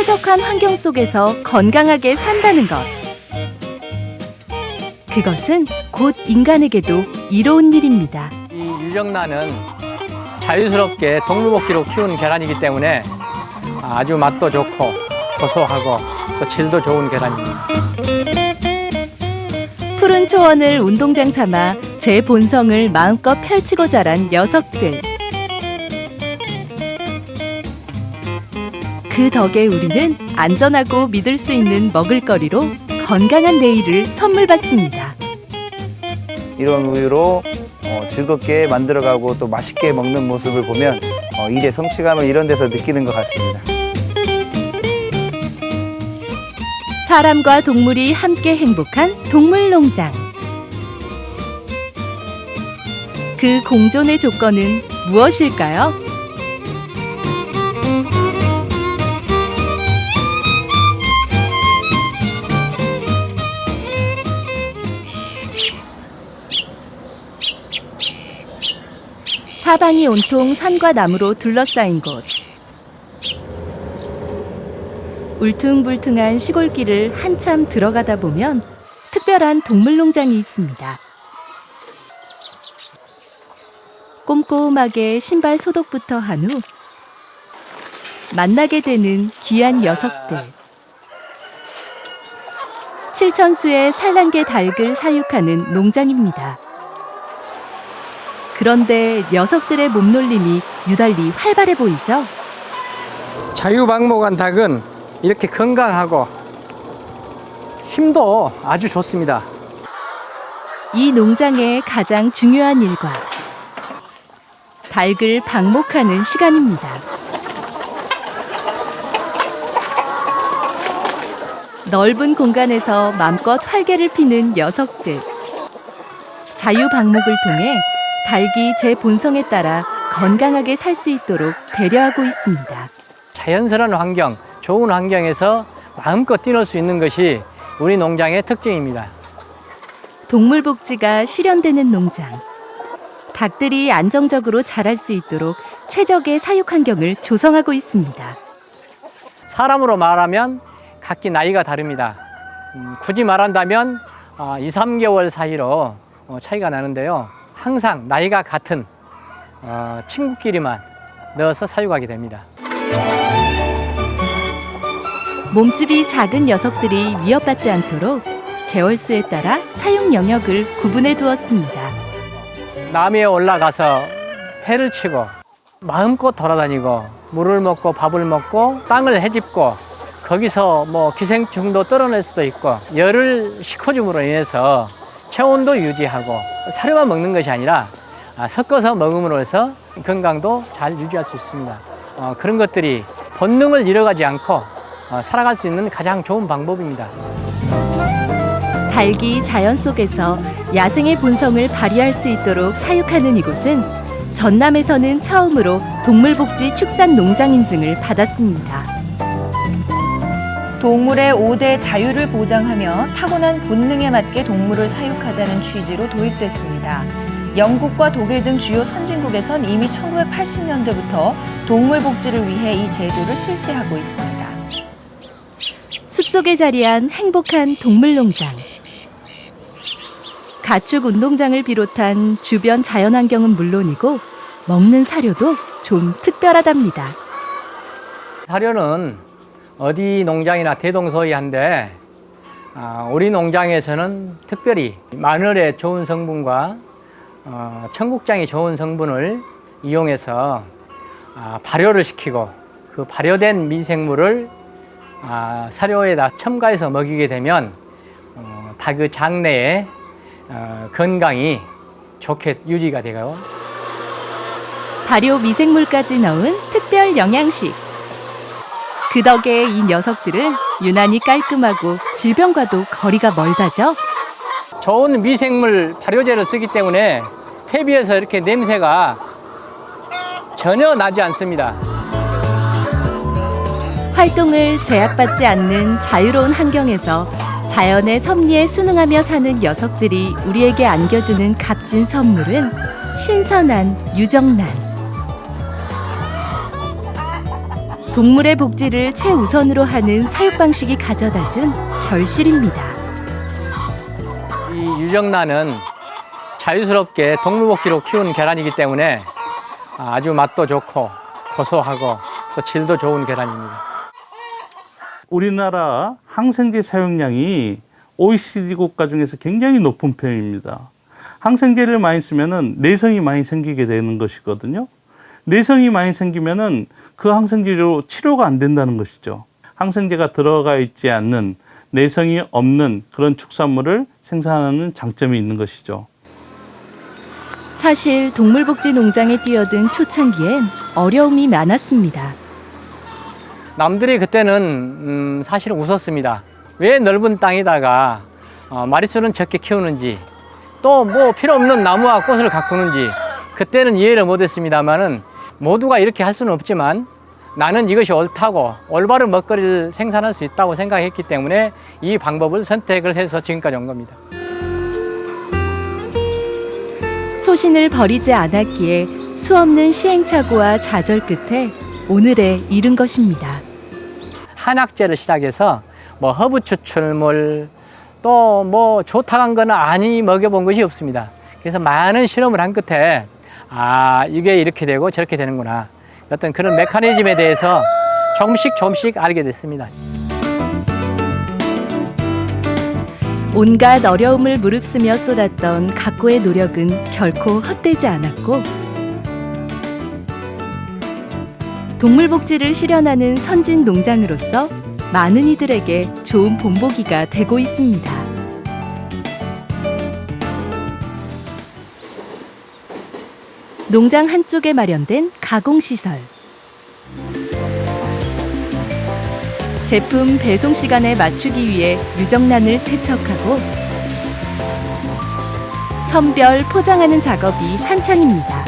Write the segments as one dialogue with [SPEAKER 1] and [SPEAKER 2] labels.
[SPEAKER 1] 쾌적한 환경 속에서 건강하게 산다는 것. 그것은 곧 인간에게도 이로운 일입니다.
[SPEAKER 2] 이 유정란은 자유스럽게 동물복지로 키운 계란이기 때문에 아주 맛도 좋고 고소하고 또 질도 좋은 계란입니다.
[SPEAKER 1] 푸른 초원을 운동장 삼아 제 본성을 마음껏 펼치고 자란 녀석들. 그 덕에 우리는 안전하고 믿을 수 있는 먹을거리로 건강한 내일을 선물 받습니다.
[SPEAKER 3] 이런 우유로 어, 즐겁게 만들어가고 또 맛있게 먹는 모습을 보면 어, 일의 성취감을 이런 데서 느끼는 것 같습니다.
[SPEAKER 1] 사람과 동물이 함께 행복한 동물농장. 그 공존의 조건은 무엇일까요? 사방이 온통 산과 나무로 둘러싸인 곳. 울퉁불퉁한 시골길을 한참 들어가다 보면 특별한 동물농장이 있습니다. 꼼꼼하게 신발 소독부터 한 후 만나게 되는 귀한 녀석들. 칠천수의 산란계 닭을 사육하는 농장입니다. 그런데 녀석들의 몸놀림이 유달리 활발해 보이죠?
[SPEAKER 2] 자유방목한 닭은 이렇게 건강하고 힘도 아주 좋습니다.
[SPEAKER 1] 이 농장의 가장 중요한 일과 닭을 방목하는 시간입니다. 넓은 공간에서 맘껏 활개를 피는 녀석들. 자유 방목을 통해 닭이 제 본성에 따라 건강하게 살 수 있도록 배려하고 있습니다.
[SPEAKER 2] 자연스러운 환경, 좋은 환경에서 마음껏 뛰놀 수 있는 것이 우리 농장의 특징입니다.
[SPEAKER 1] 동물 복지가 실현되는 농장. 닭들이 안정적으로 자랄 수 있도록 최적의 사육 환경을 조성하고 있습니다.
[SPEAKER 2] 사람으로 말하면 각기 나이가 다릅니다. 음, 굳이 말한다면 어, 2, 3개월 사이로 어, 차이가 나는데요. 항상 나이가 같은 어, 친구끼리만 넣어서 사육하게 됩니다.
[SPEAKER 1] 몸집이 작은 녀석들이 위협받지 않도록 개월수에 따라 사육 영역을 구분해 두었습니다.
[SPEAKER 2] 나무에 올라가서 해를 치고 마음껏 돌아다니고 물을 먹고 밥을 먹고 땅을 헤집고 거기서 뭐 기생충도 떨어낼 수도 있고 열을 식혀줌으로 인해서 체온도 유지하고 사료만 먹는 것이 아니라 아, 섞어서 먹음으로써 건강도 잘 유지할 수 있습니다. 어, 그런 것들이 본능을 잃어가지 않고 어, 살아갈 수 있는 가장 좋은 방법입니다.
[SPEAKER 1] 닭이 자연 속에서 야생의 본성을 발휘할 수 있도록 사육하는 이곳은 전남에서는 처음으로 동물복지 축산 농장 인증을 받았습니다.
[SPEAKER 4] 동물의 5대 자유를 보장하며 타고난 본능에 맞게 동물을 사육하자는 취지로 도입됐습니다. 영국과 독일 등 주요 선진국에선 이미 1980년대부터 동물 복지를 위해 이 제도를 실시하고 있습니다.
[SPEAKER 1] 숲속에 자리한 행복한 동물 농장. 가축 운동장을 비롯한 주변 자연환경은 물론이고 먹는 사료도 좀 특별하답니다.
[SPEAKER 2] 사료는 어디 농장이나 대동소이 한데 아, 우리 농장에서는 특별히 마늘의 좋은 성분과 어, 청국장의 좋은 성분을 이용해서 아, 발효를 시키고 그 발효된 미생물을 아, 사료에다 첨가해서 먹이게 되면 어, 닭의 장내에 어, 건강이 좋게 유지가 되고
[SPEAKER 1] 발효 미생물까지 넣은 특별 영양식. 그 덕에 이 녀석들은 유난히 깔끔하고 질병과도 거리가 멀다죠.
[SPEAKER 2] 좋은 미생물 발효제를 쓰기 때문에 퇴비에서 이렇게 냄새가 전혀 나지 않습니다.
[SPEAKER 1] 활동을 제약받지 않는 자유로운 환경에서 자연의 섭리에 순응하며 사는 녀석들이 우리에게 안겨주는 값진 선물은 신선한 유정란. 동물의 복지를 최우선으로 하는 사육 방식이 가져다 준 결실입니다.
[SPEAKER 2] 이 유정란은 자유스럽게 동물복지로 키운 계란이기 때문에 아주 맛도 좋고 고소하고 또 질도 좋은 계란입니다.
[SPEAKER 5] 우리나라 항생제 사용량이 OECD 국가 중에서 굉장히 높은 편입니다. 항생제를 많이 쓰면은 내성이 많이 생기게 되는 것이거든요. 내성이 많이 생기면은 그 항생제로 치료가 안 된다는 것이죠. 항생제가 들어가 있지 않는 내성이 없는 그런 축산물을 생산하는 장점이 있는 것이죠.
[SPEAKER 1] 사실 동물복지 농장에 뛰어든 초창기엔 어려움이 많았습니다.
[SPEAKER 2] 남들이 그때는 음, 사실은 웃었습니다. 왜 넓은 땅에다가 어, 마리수는 적게 키우는지 또 뭐 필요 없는 나무와 꽃을 가꾸는지 그때는 이해를 못했습니다만은 모두가 이렇게 할 수는 없지만 나는 이것이 옳다고 올바른 먹거리를 생산할 수 있다고 생각했기 때문에 이 방법을 선택을 해서 지금까지 온 겁니다.
[SPEAKER 1] 소신을 버리지 않았기에 수없는 시행착오와 좌절 끝에 오늘에 이른 것입니다.
[SPEAKER 2] 한약재를 시작해서 뭐 허브 추출물 또 뭐 좋다고 한 거는 아니 먹여본 것이 없습니다. 그래서 많은 실험을 한 끝에 아 이게 이렇게 되고 저렇게 되는구나 어떤 그런 메커니즘에 대해서 조금씩 조금씩 알게 됐습니다.
[SPEAKER 1] 온갖 어려움을 무릅쓰며 쏟았던 각고의 노력은 결코 헛되지 않았고 동물복지를 실현하는 선진 농장으로서 많은 이들에게 좋은 본보기가 되고 있습니다. 농장 한쪽에 마련된 가공시설. 제품 배송 시간에 맞추기 위해 유정란을 세척하고 선별 포장하는 작업이 한창입니다.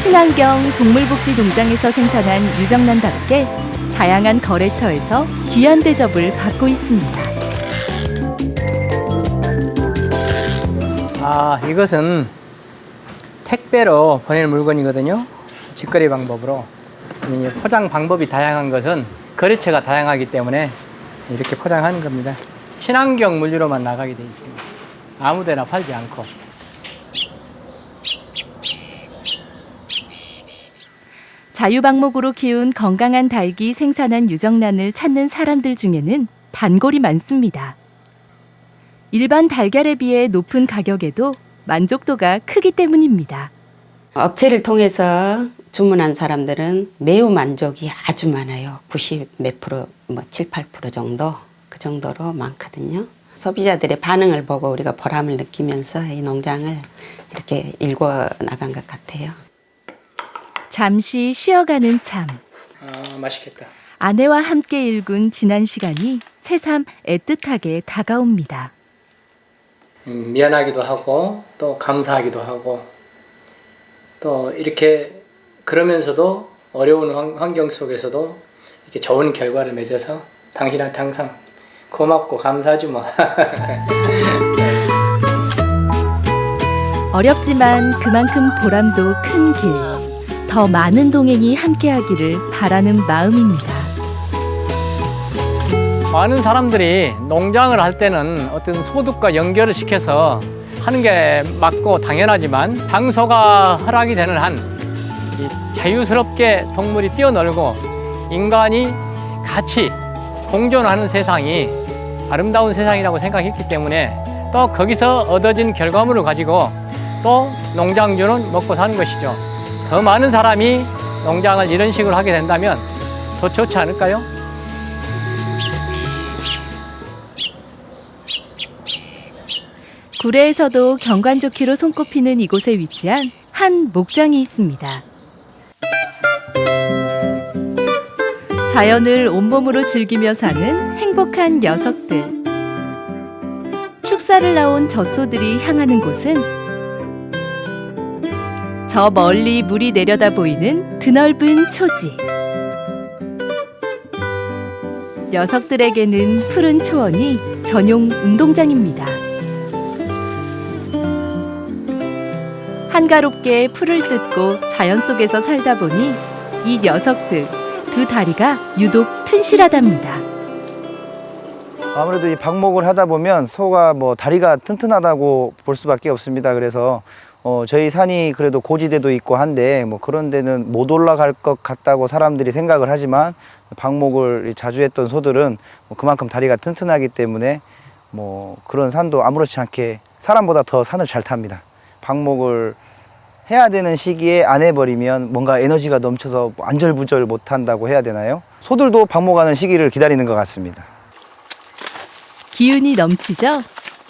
[SPEAKER 1] 친환경 동물복지 농장에서 생산한 유정란답게 다양한 거래처에서 귀한 대접을 받고 있습니다.
[SPEAKER 2] 아 이것은 택배로 보낼 물건이거든요. 직거래 방법으로 이 포장 방법이 다양한 것은 거래처가 다양하기 때문에 이렇게 포장하는 겁니다. 친환경 물류로만 나가게 되어 있습니다. 아무 데나 팔지 않고.
[SPEAKER 1] 자유방목으로 키운 건강한 닭이 생산한 유정란을 찾는 사람들 중에는 단골이 많습니다. 일반 달걀에 비해 높은 가격에도 만족도가 크기 때문입니다.
[SPEAKER 6] 업체를 통해서 주문한 사람들은 매우 만족이 아주 많아요. 90몇 프로, 뭐 7, 8% 정도 그 정도로 많거든요. 소비자들의 반응을 보고 우리가 보람을 느끼면서 이 농장을 이렇게 일궈 나간 것 같아요.
[SPEAKER 1] 잠시 쉬어가는 참.
[SPEAKER 2] 아 맛있겠다.
[SPEAKER 1] 아내와 함께 일군 지난 시간이 새삼 애틋하게 다가옵니다.
[SPEAKER 2] 음, 미안하기도 하고 또 감사하기도 하고 또 이렇게 그러면서도 어려운 환- 환경 속에서도 이렇게 좋은 결과를 맺어서 당신한테 항상 고맙고 감사하지 뭐.
[SPEAKER 1] 어렵지만 그만큼 보람도 큰 길. 더 많은 동행이 함께하기를 바라는 마음입니다.
[SPEAKER 2] 많은 사람들이 농장을 할 때는 어떤 소득과 연결을 시켜서 하는 게 맞고 당연하지만 장소가 허락이 되는 한이 자유스럽게 동물이 뛰어놀고 인간이 같이 공존하는 세상이 아름다운 세상이라고 생각했기 때문에 또 거기서 얻어진 결과물을 가지고 또 농장주는 먹고 사는 것이죠. 더 많은 사람이 농장을 이런 식으로 하게 된다면 더 좋지 않을까요?
[SPEAKER 1] 구례에서도 경관 좋기로 손꼽히는 이곳에 위치한 한 목장이 있습니다. 자연을 온몸으로 즐기며 사는 행복한 녀석들. 축사를 나온 젖소들이 향하는 곳은 저 멀리 물이 내려다 보이는 드넓은 초지. 녀석들에게는 푸른 초원이 전용 운동장입니다. 한가롭게 풀을 뜯고 자연 속에서 살다 보니 이 녀석들 두 다리가 유독 튼실하답니다.
[SPEAKER 3] 아무래도 이 방목을 하다 보면 소가 뭐 다리가 튼튼하다고 볼 수밖에 없습니다. 그래서 어, 저희 산이 그래도 고지대도 있고 한데 뭐 그런 데는 못 올라갈 것 같다고 사람들이 생각을 하지만 방목을 자주 했던 소들은 뭐 그만큼 다리가 튼튼하기 때문에 뭐 그런 산도 아무렇지 않게 사람보다 더 산을 잘 탑니다. 방목을 해야 되는 시기에 안 해버리면 뭔가 에너지가 넘쳐서 안절부절 못 한다고 해야 되나요? 소들도 방목하는 시기를 기다리는 것 같습니다.
[SPEAKER 1] 기운이 넘치죠?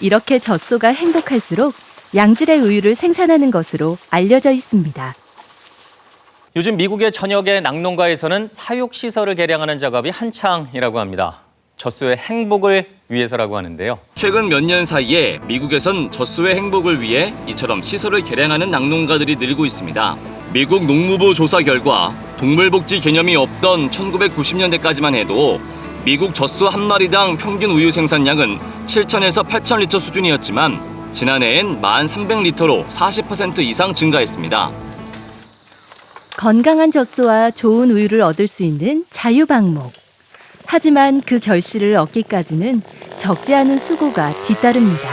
[SPEAKER 1] 이렇게 젖소가 행복할수록 양질의 우유를 생산하는 것으로 알려져 있습니다.
[SPEAKER 7] 요즘 미국의 전역의 낙농가에서는 사육 시설을 개량하는 작업이 한창이라고 합니다. 젖소의 행복을 위해서라고 하는데요.
[SPEAKER 8] 최근 몇 년 사이에 미국에선 젖소의 행복을 위해 이처럼 시설을 개량하는 낙농가들이 늘고 있습니다. 미국 농무부 조사 결과 동물복지 개념이 없던 1990년대까지만 해도 미국 젖소 한 마리당 평균 우유 생산량은 7,000에서 8,000리터 수준이었지만 지난해엔 1,300리터로 40% 이상 증가했습니다.
[SPEAKER 1] 건강한 젖소와 좋은 우유를 얻을 수 있는 자유방목. 하지만 그 결실을 얻기까지는 적지 않은 수고가 뒤따릅니다.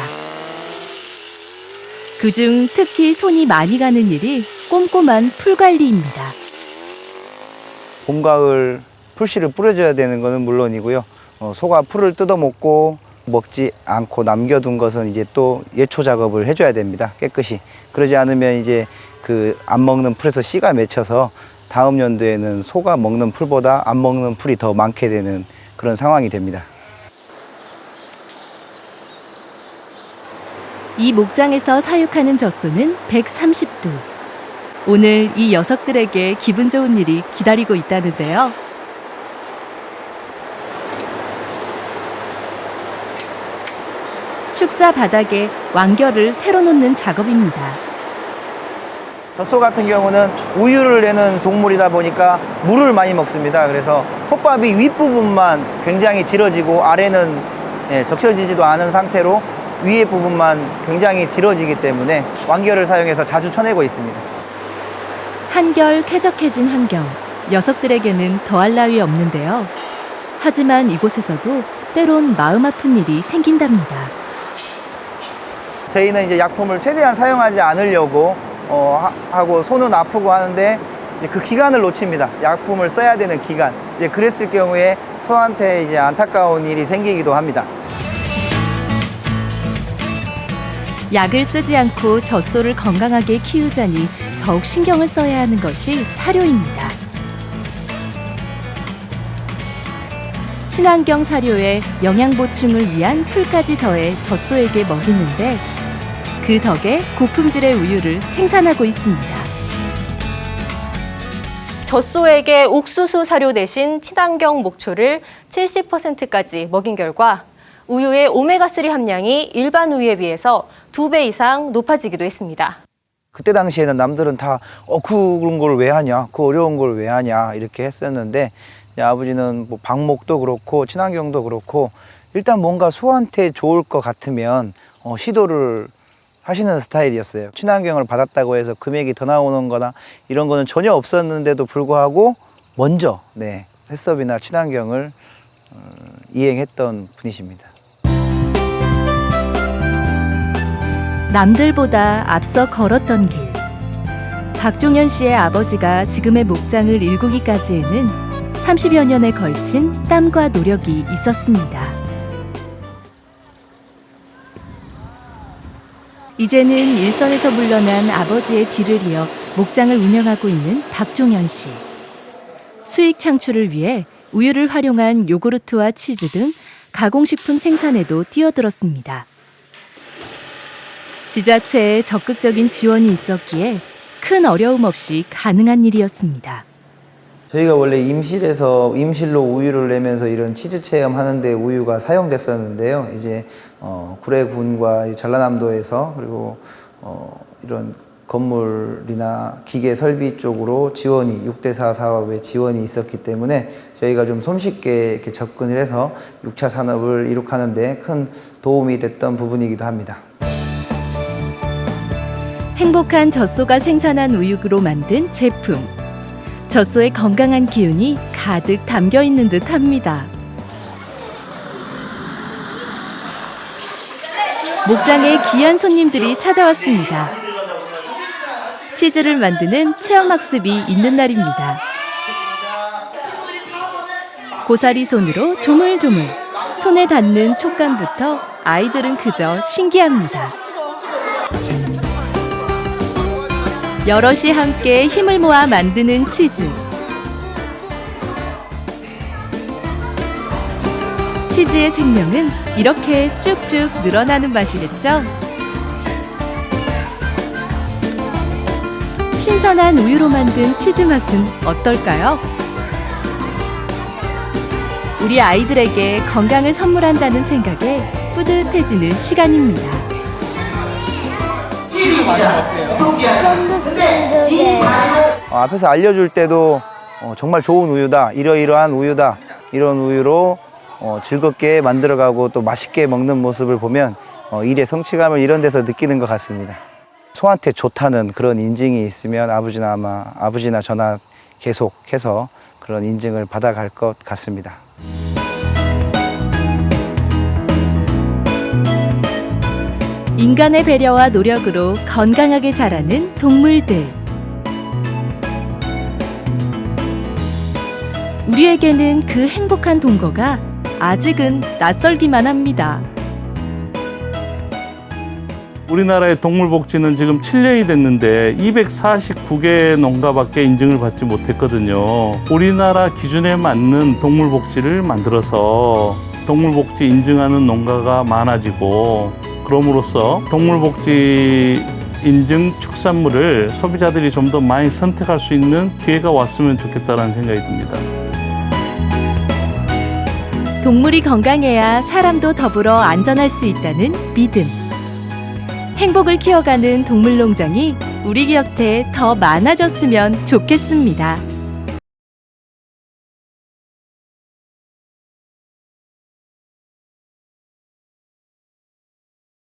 [SPEAKER 1] 그중 특히 손이 많이 가는 일이 꼼꼼한 풀 관리입니다.
[SPEAKER 3] 봄, 가을 풀씨를 뿌려줘야 되는 것은 물론이고요. 어, 소가 풀을 뜯어먹고 먹지 않고 남겨둔 것은 이제 또 예초 작업을 해줘야 됩니다. 깨끗이. 그러지 않으면 이제 그 안 먹는 풀에서 씨가 맺혀서 다음 연도에는 소가 먹는 풀보다 안 먹는 풀이 더 많게 되는 그런 상황이 됩니다.
[SPEAKER 1] 이 목장에서 사육하는 젖소는 130두. 오늘 이 녀석들에게 기분 좋은 일이 기다리고 있다는데요. 축사 바닥에 왕결을 새로 놓는 작업입니다.
[SPEAKER 3] 젖소 같은 경우는 우유를 내는 동물이다 보니까 물을 많이 먹습니다. 그래서 톱밥이 윗부분만 굉장히 질어지고 아래는 예, 적셔지지도 않은 상태로 위에 부분만 굉장히 질어지기 때문에 왕결을 사용해서 자주 쳐내고 있습니다.
[SPEAKER 1] 한결 쾌적해진 환경. 녀석들에게는 더할 나위 없는데요. 하지만 이곳에서도 때론 마음 아픈 일이 생긴답니다.
[SPEAKER 3] 저희는 이제 약품을 최대한 사용하지 않으려고 어, 하- 하고 손은 아프고 하는데 그 기간을 놓칩니다. 약품을 써야 되는 기간. 이제 그랬을 경우에 소한테 이제 안타까운 일이 생기기도 합니다.
[SPEAKER 1] 약을 쓰지 않고 젖소를 건강하게 키우자니 더욱 신경을 써야 하는 것이 사료입니다. 친환경 사료에 영양 보충을 위한 풀까지 더해 젖소에게 먹이는데 그 덕에 고품질의 우유를 생산하고 있습니다.
[SPEAKER 9] 젖소에게 옥수수 사료 대신 친환경 목초를 70%까지 먹인 결과 우유의 오메가3 함량이 일반 우유에 비해서 두 배 이상 높아지기도 했습니다.
[SPEAKER 3] 그때 당시에는 남들은 다 어, 그런 걸 왜 하냐, 그 어려운 걸 왜 하냐 이렇게 했었는데 아버지는 뭐 방목도 그렇고 친환경도 그렇고 일단 뭔가 소한테 좋을 것 같으면 어, 시도를 하시는 스타일이었어요. 친환경을 받았다고 해서 금액이 더 나오는 거나 이런 거는 전혀 없었는데도 불구하고 먼저 네, 해썹이나 친환경을 어, 이행했던 분이십니다.
[SPEAKER 1] 남들보다 앞서 걸었던 길. 박종현 씨의 아버지가 지금의 목장을 일구기까지에는 30여 년에 걸친 땀과 노력이 있었습니다. 이제는 일선에서 물러난 아버지의 뒤를 이어 목장을 운영하고 있는 박종현 씨. 수익 창출을 위해 우유를 활용한 요구르트와 치즈 등 가공식품 생산에도 뛰어들었습니다. 지자체의 적극적인 지원이 있었기에 큰 어려움 없이 가능한 일이었습니다.
[SPEAKER 3] 저희가 원래 임실에서 임실로 우유를 내면서 이런 치즈 체험 하는데 우유가 사용됐었는데요. 이제 어, 구례군과 이 전라남도에서 그리고 어, 이런 건물이나 기계 설비 쪽으로 지원이 6대4 사업에 지원이 있었기 때문에 저희가 좀 손쉽게 이렇게 접근을 해서 6차 산업을 이룩하는 데 큰 도움이 됐던 부분이기도 합니다.
[SPEAKER 1] 행복한 젖소가 생산한 우육으로 만든 제품. 젖소의 건강한 기운이 가득 담겨 있는 듯 합니다. 목장에 귀한 손님들이 찾아왔습니다. 치즈를 만드는 체험학습이 있는 날입니다. 고사리 손으로 조물조물 손에 닿는 촉감부터 아이들은 그저 신기합니다. 여럿이 함께 힘을 모아 만드는 치즈. 치즈의 생명은 이렇게 쭉쭉 늘어나는 맛이겠죠? 신선한 우유로 만든 치즈 맛은 어떨까요? 우리 아이들에게 건강을 선물한다는 생각에 뿌듯해지는 시간입니다.
[SPEAKER 3] 어, 앞에서 알려줄 때도 어, 정말 좋은 우유다, 이러이러한 우유다, 이런 우유로 어, 즐겁게 만들어가고 또 맛있게 먹는 모습을 보면 어, 일의 성취감을 이런 데서 느끼는 것 같습니다. 소한테 좋다는 그런 인증이 있으면 아버지나 아마 아버지나 저나 계속해서 그런 인증을 받아갈 것 같습니다.
[SPEAKER 1] 인간의 배려와 노력으로 건강하게 자라는 동물들. 우리에게는 그 행복한 동거가 아직은 낯설기만 합니다.
[SPEAKER 5] 우리나라의 동물 복지는 지금 7년이 됐는데 249개 농가밖에 인증을 받지 못했거든요. 우리나라 기준에 맞는 동물 복지를 만들어서 동물 복지 인증하는 농가가 많아지고 그럼으로써 동물복지 인증 축산물을 소비자들이 좀 더 많이 선택할 수 있는 기회가 왔으면 좋겠다는 생각이 듭니다.
[SPEAKER 1] 동물이 건강해야 사람도 더불어 안전할 수 있다는 믿음. 행복을 키워가는 동물농장이 우리 곁에 더 많아졌으면 좋겠습니다.